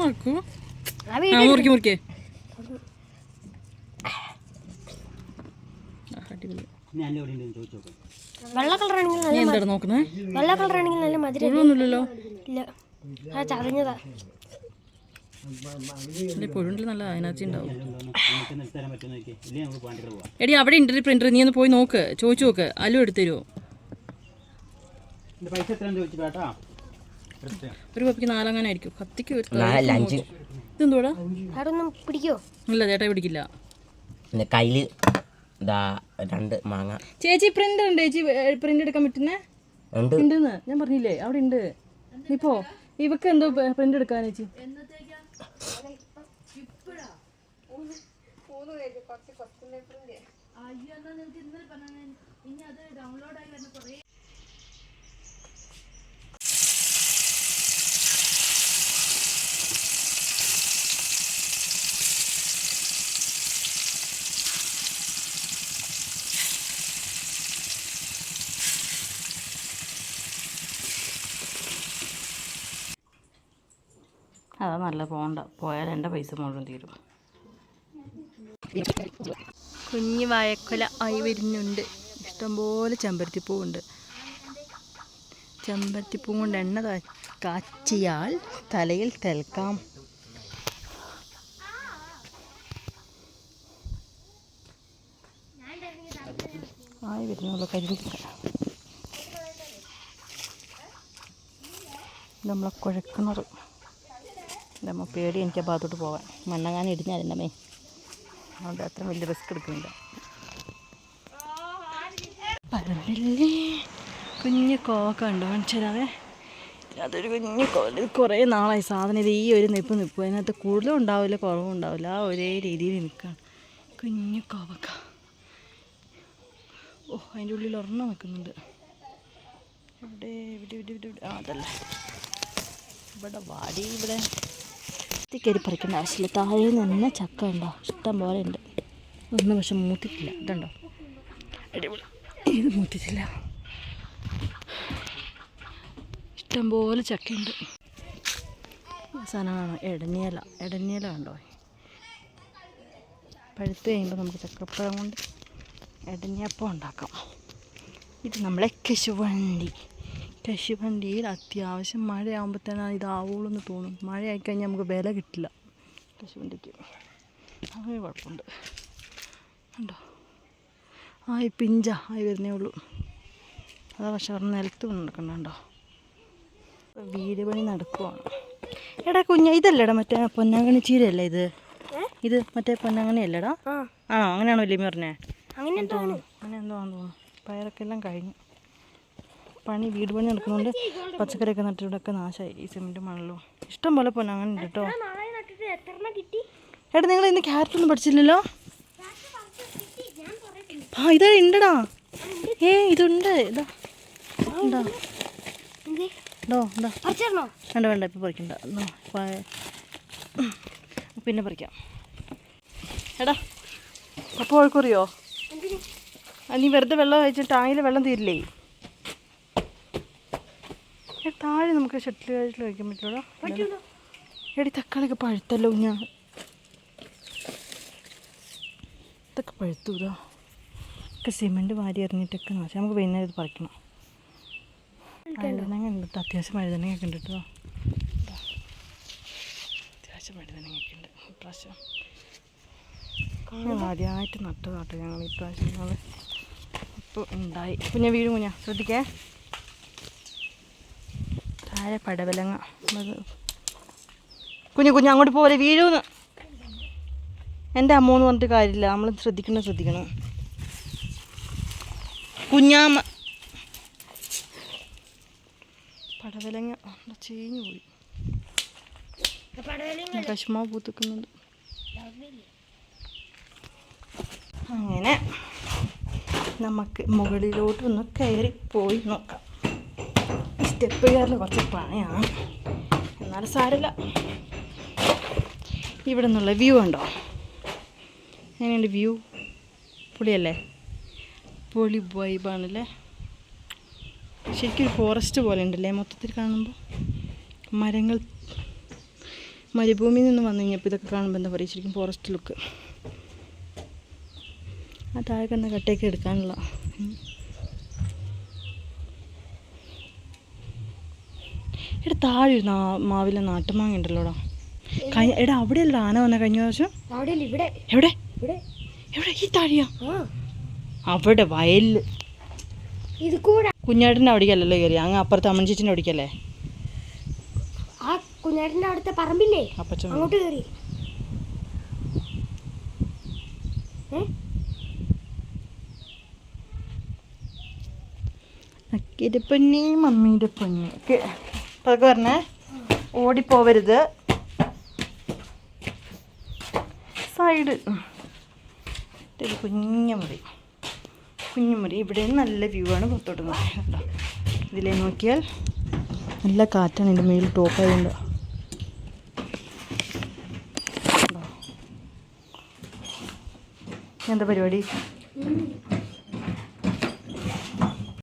നോക്കൂ ആ മുറിക്കേ വെള്ള കളറാണെങ്കിൽ നീ നല്ല എന്താണ് വെള്ള കളറാണെങ്കിൽ നല്ല മധുരം പുഴുവൊന്നുമില്ലല്ലോ ഇല്ല. ആ ചതഞ്ഞതാ. അല്ലെ പുഴുണ്ടിൽ നല്ല അതിനകത്ത് ഉണ്ടാവും. എടി അവിടെ ഉണ്ട് പ്രിന്റർ. നീ ഒന്ന് പോയി നോക്ക്. ചോദിച്ചു നോക്ക്. അലു എടുത്തു തരുമോ എന്റെ പൈസ എത്രയാണെന്ന് ചോദിച്ചു കേട്ടോ. എടുത്ത് ഒരു പപ്പിക്ക് നാലങ്ങനായിരിക്കും. കത്തിക്ക് ഇതെന്തോടാ? പിടിക്കോ? ഇല്ല ചേട്ടാ പിടിക്കില്ല. കയ്യിൽ ഇതാ രണ്ട് മാങ്ങ. ചേച്ചി പ്രിന്റ് ഉണ്ട്. ചേച്ചി പ്രിന്റ് എടുക്കാൻ പറ്റുന്നേ? ഉണ്ട് ഉണ്ടെന്ന്. ഞാൻ പറഞ്ഞില്ലേ അവിടെ ഉണ്ട്. ഇപ്പോ ഇവക്ക് എന്തോ പ്രിന്റ് എടുക്കാൻ ചേച്ചി. അതാ നല്ല പോണ്ട. പോയാൽ എന്റെ പൈസ മുഴുവൻ തീരും. കുഞ്ഞു വായക്കൊല ആയി വരുന്നുണ്ട്. ഇഷ്ടംപോലെ ചെമ്പരത്തിപ്പൂവുണ്ട്. ചെമ്പരത്തിപ്പൂ കൊണ്ട് എണ്ണ കാച്ചിയാൽ തലയിൽ തേൽക്കാം. ആയി വരുന്നുള്ള കരുതിക്ക നമ്മളെ കുഴക്കിണർ നമ്മൾ പേടി എനിക്ക് ആ ഭാഗത്തോട്ട് പോകാൻ മണ്ണങ്ങാൻ ഇടിഞ്ഞാലെന്റെ മേ. അതുകൊണ്ട് അത്ര വലിയ റിസ്ക് എടുക്കുന്നില്ല. പരന്നില്ലേ? കുഞ്ഞു കോക്ക ഉണ്ട് കാണിച്ചതേ അതൊരു കുഞ്ഞു കോല കുറേ നാളായി സാധനം. ഇത് ഈ ഒരു നിപ്പ് നിപ്പ്. അതിനകത്ത് കൂടുതലും ഉണ്ടാവില്ല കുറവും ഉണ്ടാവില്ല. ആ ഒരേ രീതിയിൽ നിൽക്കുകയാണ്. കുഞ്ഞു കോവക്ക. ഓ അതിന്റെ ഉള്ളിൽ ഒരെണ്ണം നിൽക്കുന്നുണ്ട്. ഇവിടെ ഇവിടെ ഇവിടെ ഇവിടെ ആ അതല്ല. ഇവിടെ വാടി ഇവിടെ. കയറി പറിക്കേണ്ട ആവശ്യമില്ല. താഴെ നിന്ന് ചക്ക ഉണ്ടോ? ഇഷ്ടം പോലെ ഉണ്ട്. ഒന്നും പക്ഷെ മൂത്തിട്ടില്ല. ഇതുണ്ടോ? അടിപൊളി. ഇത് മൂത്തിട്ടില്ല. ഇഷ്ടം പോലെ ചക്കയുണ്ട്. സാധനമാണ് എടനിയല. എടനിയല ഉണ്ടോ പഴുത്ത് കഴിയുമ്പോൾ നമുക്ക് ചക്കപ്പഴം കൊണ്ട് എടഞ്ഞപ്പം ഉണ്ടാക്കാം. ഇത് നമ്മളെ കശുവണ്ടി കശുവണ്ടിയിൽ അത്യാവശ്യം മഴയാകുമ്പോൾ തന്നെ ഇതാവുള്ളൂ എന്ന് തോന്നും. മഴയായി കഴിഞ്ഞാൽ നമുക്ക് വില കിട്ടില്ല കശുവണ്ടിക്ക്. അങ്ങനെ കുഴപ്പമുണ്ട്. ഉണ്ടോ ആയി പിഞ്ച ആയി വരുന്നേ ഉള്ളൂ. അതാ പക്ഷെ പറഞ്ഞ നിലത്ത് നടക്കണ്ടോ വീട് പണി നടക്കുവാണ്. എടാ കുഞ്ഞ ഇതല്ലേടാ മറ്റേ പൊന്നാങ്കണി ചീരയല്ലേ ഇത്? ഇത് മറ്റേ പൊന്നാങ്കണി അല്ലേടാ ആ. ആണോ? അങ്ങനെയാണോ വലിയ പറഞ്ഞേ? അങ്ങനെ എന്തോ ആണ്. അങ്ങനെ എന്തോ ആണെന്ന് തോന്നുന്നു. പയറൊക്കെ എല്ലാം കഴിഞ്ഞു. പണി വീട് പണി നടക്കുന്നതുകൊണ്ട് പച്ചക്കറിയൊക്കെ നട്ടിവിടൊക്കെ നാശമായി ഈ സിമെന്റ് മണലും. ഇഷ്ടം പോലെ പോലെ അങ്ങനെ ഉണ്ട് കേട്ടോ നട്ടിട്ട്? എടാ നിങ്ങൾ ഇന്ന് ക്യാരറ്റ് ഒന്നും പഠിച്ചില്ലല്ലോ? ആ ഇതാ ഉണ്ടടാ ഏ ഇതുണ്ട്. ഇതാ. ഉണ്ടോ എന്തേ? ഉണ്ടോ പറിച്ചിടണോ? വേണ്ട വേണ്ട ഇപ്പോൾ പറിക്കണ്ട. പിന്നെ പറിക്കാം. എടാ അപ്പോൾ ആ, നീ വെറുതെ വെള്ളം കഴിച്ചിട്ട് ടാങ്ങിൽ വെള്ളം തീരില്ലേ? താഴെ നമുക്ക് ഷട്ടിൽ കാര്യത്തിൽ വയ്ക്കാൻ പറ്റുള്ളൂ. എടി തക്കാളിയൊക്കെ പഴുത്തല്ലോ ഞാൻ ഇതൊക്കെ പഴുത്തു ഇതാ ഒക്കെ സിമെന്റ് വാരി എറിഞ്ഞിട്ടൊക്കെ നാശം. നമുക്ക് വൈകുന്നേരം ഇത് പറിക്കണം. വഴുതനങ്ങ ഉണ്ട് അത്യാവശ്യം വഴുതനങ്ങയൊക്കെ ഉണ്ട് കേട്ടോ. അത്യാവശ്യം വഴുതനങ്ങയൊക്കെ ഉണ്ട്. ഇപ്രാവശ്യം ഞങ്ങൾ ആദ്യമായിട്ട് നട്ടതാട്ടോ ഞങ്ങൾ ഇപ്രാവശ്യം ഞങ്ങൾ. ഇപ്പോൾ ഉണ്ടായി. കുഞ്ഞ വീഴും കുഞ്ഞ ശ്രദ്ധിക്കേ. താഴെ പടവലങ്ങ? കുഞ്ഞു കുഞ്ഞു അങ്ങോട്ട് പോലെ വീഴൂന്ന്. എന്റെ അമ്മ എന്ന് പറഞ്ഞിട്ട് കാര്യമില്ല നമ്മൾ ശ്രദ്ധിക്കണം ശ്രദ്ധിക്കണം. കുഞ്ഞാമ്മ. പടവലങ്ങ ചീഞ്ഞു പോയി. കശ്മാവ് പൂത്തുക്കുന്നുണ്ട്. അങ്ങനെ നമുക്ക് മുകളിലോട്ട് ഒന്ന് കയറി പോയി നോക്കാം. സ്റ്റെപ്പ് കയറിൽ കുറച്ച് പണിയാണ് എന്നാലും സാരമില്ല. ഇവിടെ നിന്നുള്ള വ്യൂ ഉണ്ടോ എങ്ങനെയുണ്ട് വ്യൂ? പൊളിയല്ലേ? പൊളി വൈബാണല്ലേ ശരിക്കും ഫോറസ്റ്റ് പോലെ ഉണ്ടല്ലേ മൊത്തത്തിൽ കാണുമ്പോൾ മരങ്ങൾ മരുഭൂമിയിൽ നിന്ന് വന്നു കഴിഞ്ഞപ്പോൾ ഇതൊക്കെ കാണുമ്പോൾ എന്താ പറയുക ശരിക്കും ഫോറസ്റ്റ് ലുക്ക് ആ താഴെ കണ്ണ കട്ടയൊക്കെ എടുക്കാനുള്ള എടാ താഴെ നാ മാവിലെ നാട്ടുമാങ്ങ ഉണ്ടല്ലോടാ. കഴിഞ്ഞ എടാ അവിടെയല്ല ആന വന്ന കഴിഞ്ഞ പ്രാവശ്യം? എവിടെ? എവിടെ? ഈ താഴെയാ? അവിടെ വയലിൽ ഇത് കൂടെ. കുഞ്ഞാട്ടിന്റെ അവിടേക്കല്ലല്ലോ കയറി അങ്ങ് അപ്പുറത്ത് അമ്മൻചേച്ചിന്റെ അവിടേക്കല്ലേ? ആ കുഞ്ഞാട്ടിന്റെ അവിടുത്തെ പറമ്പില്ലേ? അങ്ങോട്ട് കയറി ഏ? അക്കിയുടെ പൊന്നി മമ്മീന്റെ പൊന്നി ഒക്കെ അതൊക്കെ പറഞ്ഞേ ഓടിപ്പോവരുത്. സൈഡ്. ഒരു കുഞ്ഞുമുറി ഇവിടെ നല്ല വ്യൂ ആണ് പുറത്തോട്ട് നോക്കിയുണ്ടോ ഇതിലേ നോക്കിയാൽ നല്ല കാറ്റാണ് എന്റെ മേളിൽ ടോപ്പ് ആയതുകൊണ്ട് എന്താ പരിപാടി?